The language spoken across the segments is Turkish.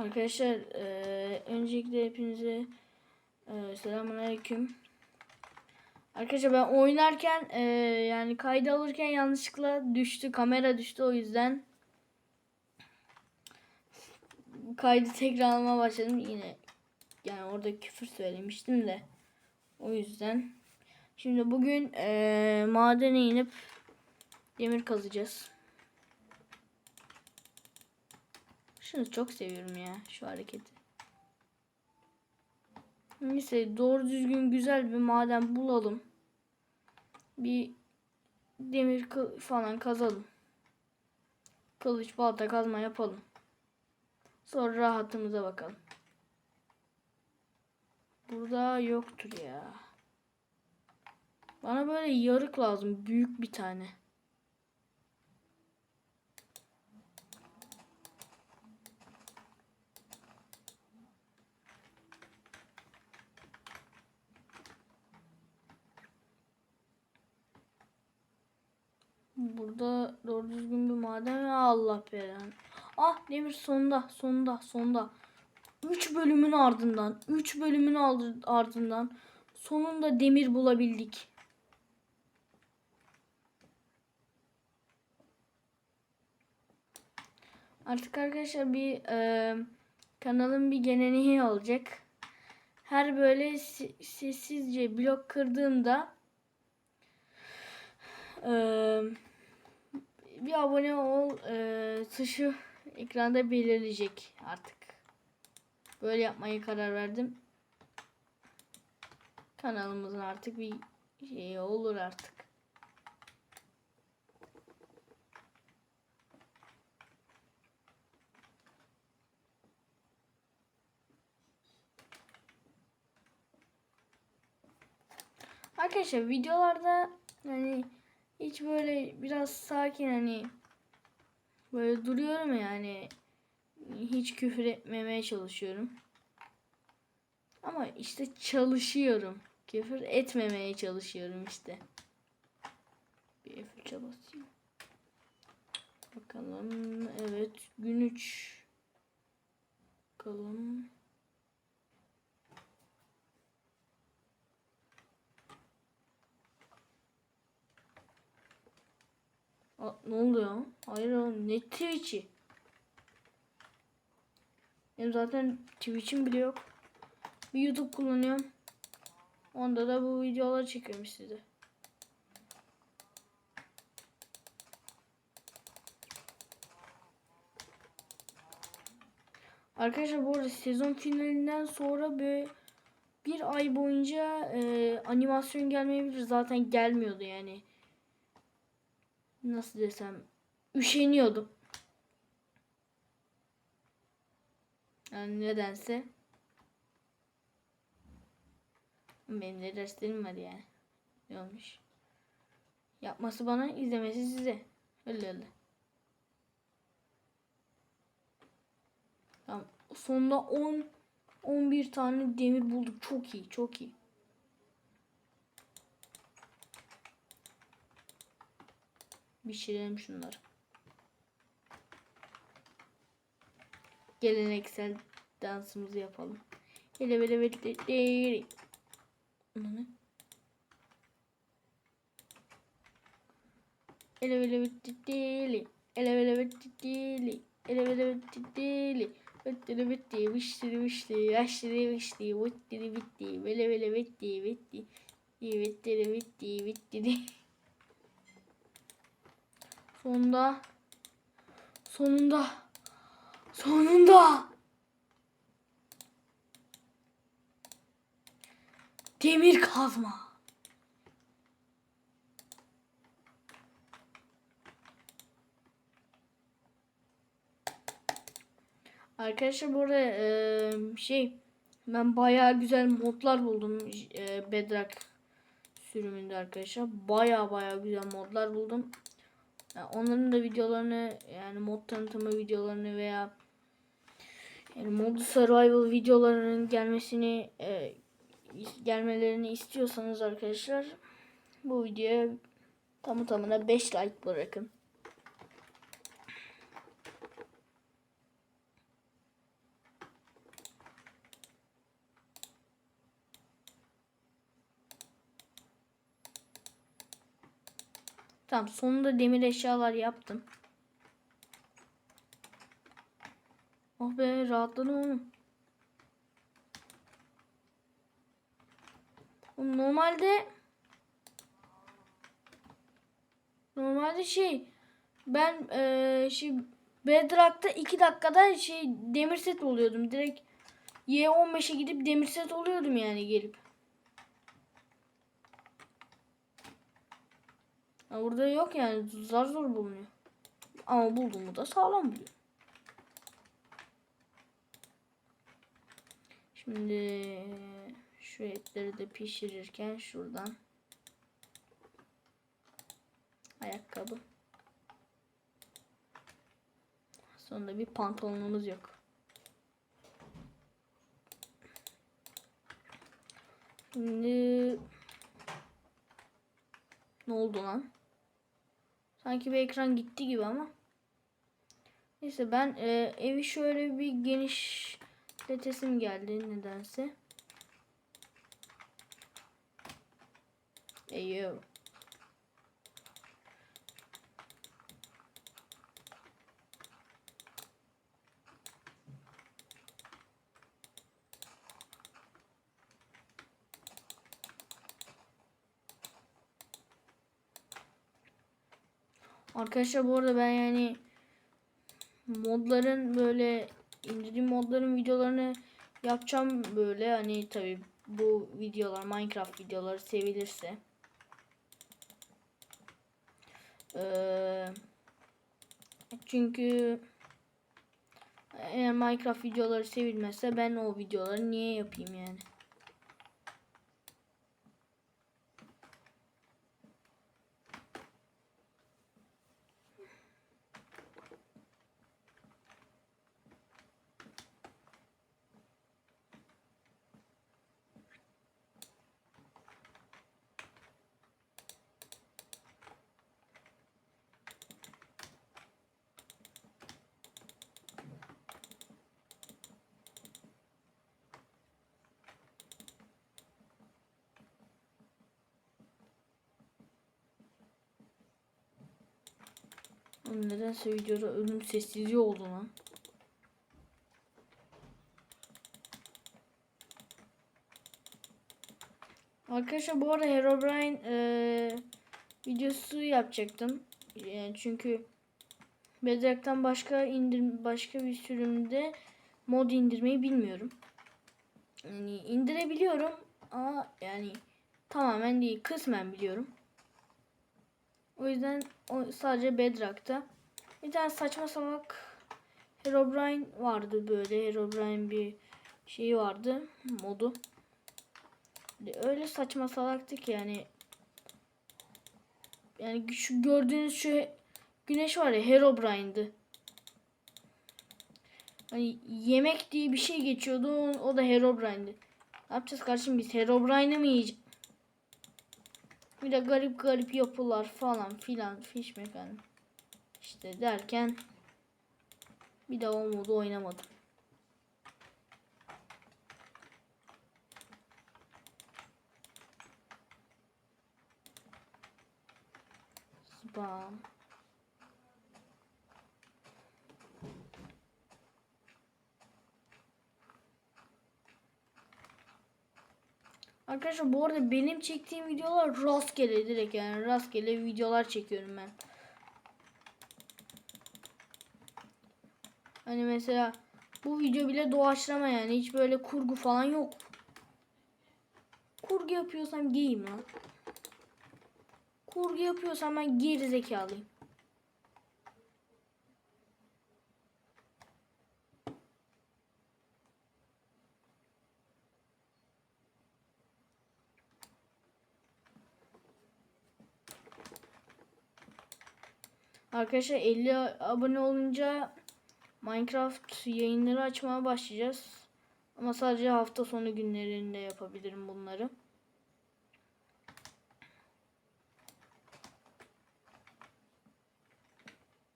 Arkadaşlar eee öncelikle hepinize eee selamünaleyküm. Arkadaşlar ben oynarken eee, yani kaydı alırken yanlışlıkla düştü. Kamera düştü o yüzden. Kaydı tekrar almaya başladım yine. Yani orada küfür söylemiştim de. O yüzden. Şimdi bugün eee madene inip demir kazacağız. Şunu çok seviyorum ya şu hareketi. Neyse doğru düzgün güzel bir maden bulalım. Bir demir falan kazalım. Kılıç balta kazma yapalım. Sonra rahatımıza bakalım. Burada yoktur ya. Bana böyle yarık lazım. Büyük bir tane. Burada doğru düzgün bir maden ve Allah belanı. Ah demir sonunda sonunda sonunda. 3 bölümün ardından 3 bölümün ardından sonunda demir bulabildik. Artık arkadaşlar bir e, kanalın bir geleneği olacak. Her böyle se- sessizce blok kırdığımda eee, bir abone ol eee tuşu ekranda belirleyecek artık. Böyle yapmayı karar verdim. Kanalımızın artık bir şeyi olur artık. Arkadaşlar videolarda hani hiç böyle biraz sakin hani böyle duruyorum yani hiç küfür etmemeye çalışıyorum. Ama işte çalışıyorum. Küfür etmemeye çalışıyorum işte. Bir fırça basayım. Bakalım. Evet. Gün 3. Bakalım. Ne oluyor? Hayır oğlum ne Twitch'i? Benim zaten Twitch'im bile yok. Bir YouTube kullanıyorum. Onda da bu videoları çekiyorum size. Arkadaşlar bu arada sezon finalinden sonra bir bir ay boyunca e, animasyon gelmeyebilir. Zaten gelmiyordu yani. Nasıl desem üşeniyordum. Yani nedense. Benim de derslerim var yani. Ne olmuş? Yapması bana, izlemesi size. Öyle öyle. Tamam. Sonunda 10 11 tane demir bulduk. Çok iyi, çok iyi. Pişirelim şunları. Geleneksel dansımızı yapalım. Hele böyle böyle? Ele böyle bitti değil. Ele böyle bitti değil. Ele böyle bitti değil. Bitti bitti. Vişti. Yaşlı vişti. Bitti bitti. Böyle böyle bitti bitti. Bitti bitti bitti. Sonunda. Sonunda. Sonunda. Demir kazma. Arkadaşlar burada eee, şey ben bayağı güzel modlar buldum eee Bedrock sürümünde arkadaşlar. Bayağı bayağı güzel modlar buldum. Yani onların da videolarını yani mod tanıtımı videolarını veya yani mod survival videolarının gelmesini e, gelmelerini istiyorsanız arkadaşlar bu videoya tamı tamına 5 like bırakın. Tamam sonunda demir eşyalar yaptım. Oh be rahatladım oğlum. Oğlum Normalde normalde şey ben eee şey Bedrock'ta 2 dakikada şey demir set oluyordum. Direkt Y15'e gidip demir set oluyordum yani gelip. Ha, burada yok yani zar zor bulunuyor. Ama bulduğumu da sağlam buluyorum. Şimdi şu etleri de pişirirken şuradan ayakkabı. Sonunda bir pantolonumuz yok. Şimdi ne oldu lan? Sanki bir ekran gitti gibi ama. Neyse ben e, evi şöyle bir genişletesim geldi nedense. Eyo. Arkadaşlar bu arada ben yani modların böyle indirdiğim modların videolarını yapacağım böyle. Hani tabi bu videolar Minecraft videoları sevilirse. Ee, çünkü eğer Minecraft videoları sevilmezse ben o videoları niye yapayım yani Nedense videoda ölüm sessizliği oldu lan. Arkadaşlar bu arada Herobrine eee videosu yapacaktım. Yani çünkü Bedrock'tan başka indir başka bir sürümde mod indirmeyi bilmiyorum. Yani indirebiliyorum ama yani tamamen değil kısmen biliyorum. O yüzden o sadece Bedrock'ta. Bir tane saçma salak Herobrine vardı böyle. Herobrine bir şeyi vardı modu. Öyle saçma salaktı ki yani yani şu gördüğünüz şu güneş var ya Herobrine'dı. Hani yemek diye bir şey geçiyordu. O, da Herobrine'di. Ne yapacağız kardeşim biz Herobrine'ı mı yiyeceğiz? Bir de garip garip yapılar falan filan fiş mekan. İşte derken bir daha o modu oynamadım. Spam. Arkadaşlar bu arada benim çektiğim videolar rastgele direkt yani rastgele videolar çekiyorum ben. Hani mesela bu video bile doğaçlama yani hiç böyle kurgu falan yok. Kurgu yapıyorsam giyeyim lan. Kurgu yapıyorsam ben geri zekalıyım. Arkadaşlar 50 abone olunca Minecraft yayınları açmaya başlayacağız. Ama sadece hafta sonu günlerinde yapabilirim bunları.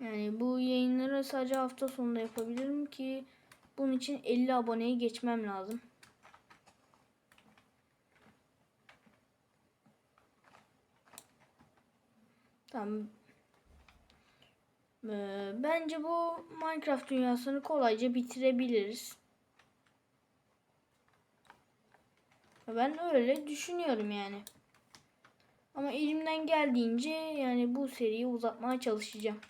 Yani bu yayınları sadece hafta sonunda yapabilirim ki bunun için 50 aboneyi geçmem lazım. Tamam. Ee, bence bu Minecraft dünyasını kolayca bitirebiliriz. Ben öyle düşünüyorum yani. Ama elimden geldiğince yani bu seriyi uzatmaya çalışacağım.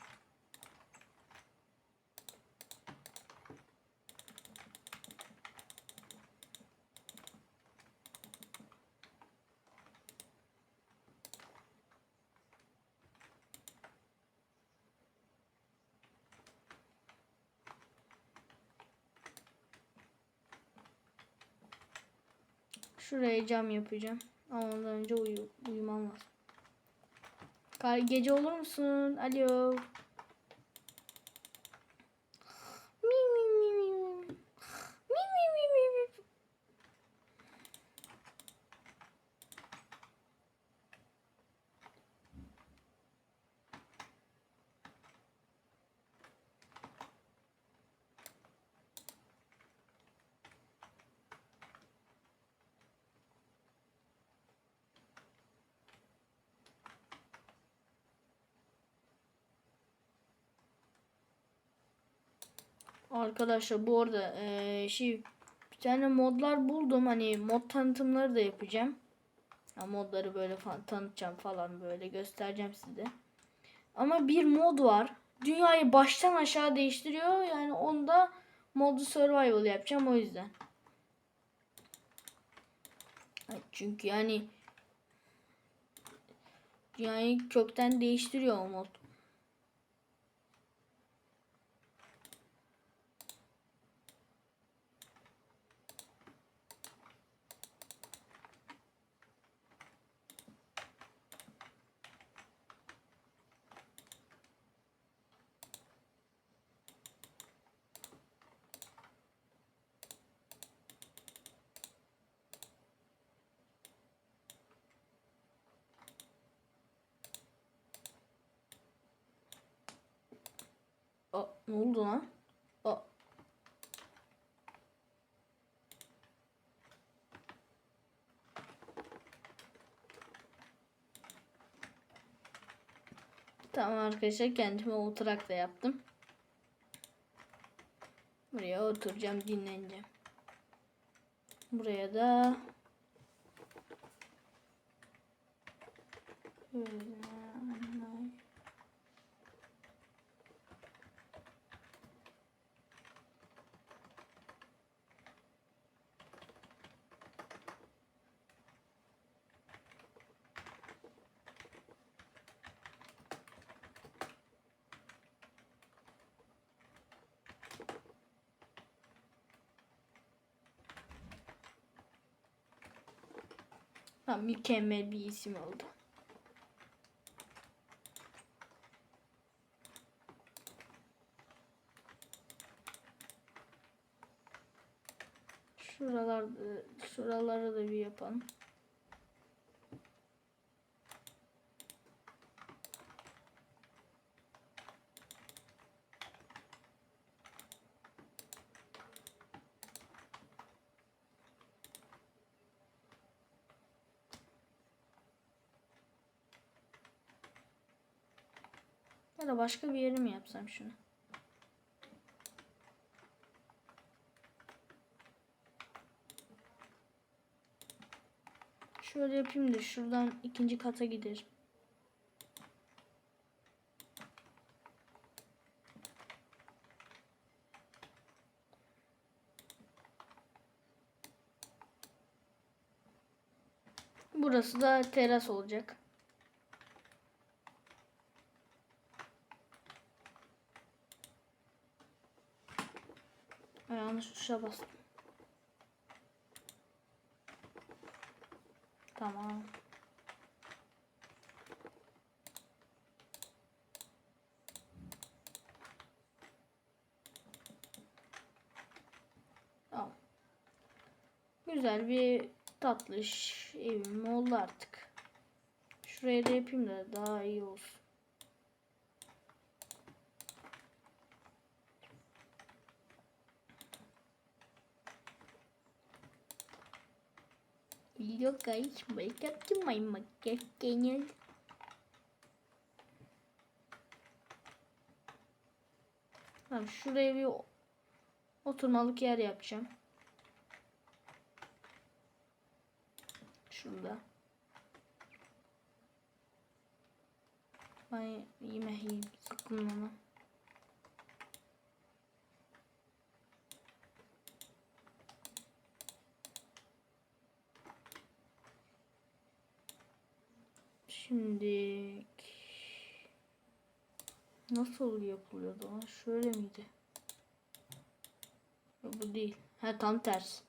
Şuraya cam yapacağım. Ama ondan önce uyu uyumam lazım. Gece olur musun? Alo. Mi mi mi mi mi. Mi mi mi mi mi. Arkadaşlar bu arada eee, şey bir tane modlar buldum. Hani mod tanıtımları da yapacağım. Ya modları böyle falan tanıtacağım falan böyle göstereceğim size. Ama bir mod var. Dünyayı baştan aşağı değiştiriyor. Yani onda modu survival yapacağım o yüzden. Çünkü yani dünyayı kökten değiştiriyor o mod. Aa, ne oldu lan? Aa. Tamam arkadaşlar kendime oturak da yaptım. Buraya oturacağım dinleneceğim. Buraya da Böyle. Ha, mükemmel bir isim oldu. Şuralarda, şuraları da bir yapalım. Başka bir yere mi yapsam şunu? Şöyle yapayım da şuradan ikinci kata giderim. Burası da teras olacak. Ay, Yanlış tuşa bastım. Tamam. Tamam. Güzel bir tatlış evim oldu artık. Şuraya da yapayım da daha iyi olsun. Hello guys, welcome to my Minecraft channel. Tamam şuraya bir oturmalık yer yapacağım. Şurada. Ben yine sıkılmamam. Şimdi nasıl yapılıyordu? Şöyle miydi? Bu değil. Ha tam tersi.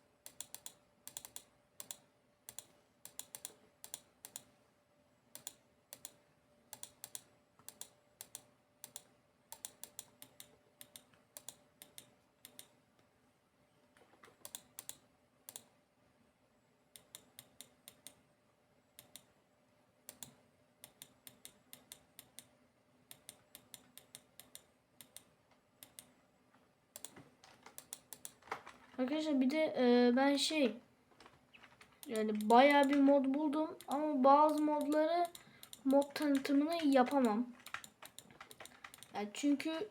Arkadaşlar bir de e, ben şey yani bayağı bir mod buldum ama bazı modları mod tanıtımını yapamam. Yani çünkü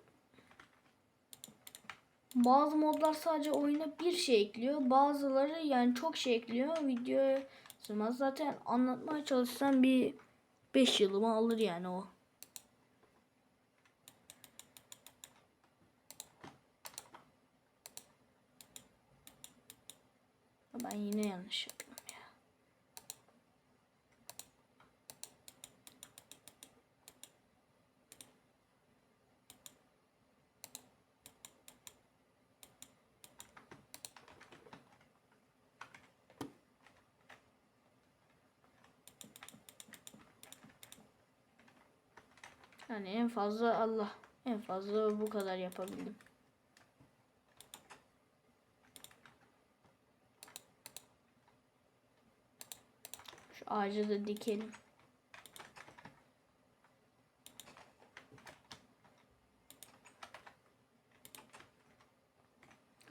bazı modlar sadece oyuna bir şey ekliyor. Bazıları yani çok şey ekliyor. Videoya sığmaz. Zaten anlatmaya çalışsam bir 5 yılımı alır yani o. Ben yine yanlış yapıyorum ya. Yani en fazla Allah en fazla bu kadar yapabildim. Ağacı da dikelim.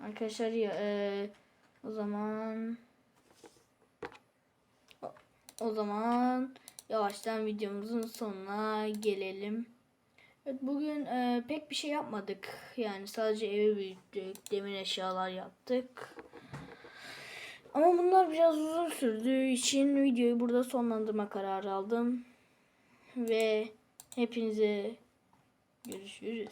Arkadaşlar ya, e, o zaman o, zaman yavaştan videomuzun sonuna gelelim. Evet bugün e, pek bir şey yapmadık. Yani sadece evi büyüttük, demir eşyalar yaptık. Ama bunlar biraz uzun sürdüğü için videoyu burada sonlandırma kararı aldım. Ve hepinize görüşürüz.